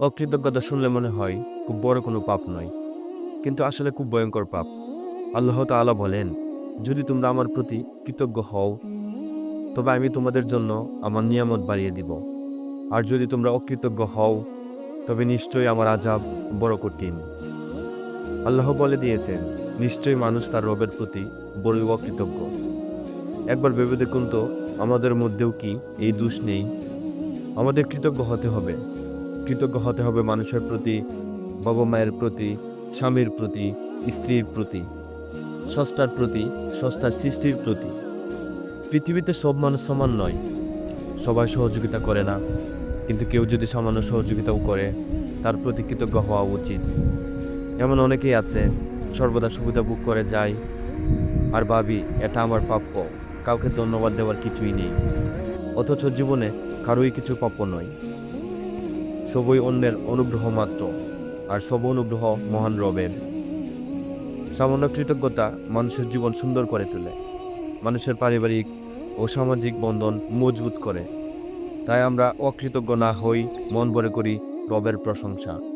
অকৃতজ্ঞতা শুনলে মনে হয়, খুব বড় কোনো পাপ নয়। কিন্তু আসলে খুব ভয়ঙ্কর পাপ। আল্লাহ তাআলা বলেন, যদি তোমরা আমার প্রতি কৃতজ্ঞ হও, তবে আমি তোমাদের জন্য আমার নিয়ামত বাড়িয়ে দিব। আর যদি তোমরা অকৃতজ্ঞ হও, তবে নিশ্চয়ই আমার আজাব বড় কঠিন। আল্লাহ বলে দিয়েছেন, নিশ্চয়ই মানুষ তার রবের প্রতি বড়ই অকৃতজ্ঞ। একবার ভেবে দেখুন তো, আমাদের মধ্যেও কি এই দোষ নেই? আমাদের কৃতজ্ঞ হতে হবে। কৃতজ্ঞ হতে হবে মানুষের প্রতি, বাবা মায়ের প্রতি, স্বামীর প্রতি, স্ত্রীর প্রতি সস্তার প্রতি সস্তার সৃষ্টির প্রতি। পৃথিবীতে সব মানুষ সমান নয়। সবাই সহযোগিতা করে না। কিন্তু কেউ যদি সামান্য সহযোগিতাও করে, তার প্রতি কৃতজ্ঞ হওয়া উচিত। এমন অনেকেই আছে, সর্বদা সুবিধা বুক করে যায়, আর ভাবি, এটা আমার প্রাপ্য। কাউকে ধন্যবাদ দেওয়ার কিছুই নেই। অথচ জীবনে কারোই কিছু প্রাপ্য নয়। সবই অন্যের অনুগ্রহ মাত্র, আর সব অনুগ্রহ মহান রবের। সামান্য কৃতজ্ঞতা মানুষের জীবন সুন্দর করে তোলে, মানুষের পারিবারিক ও সামাজিক বন্ধন মজবুত করে। তাই আমরা অকৃতজ্ঞ না হই, মন ভরে করি রবের প্রশংসা।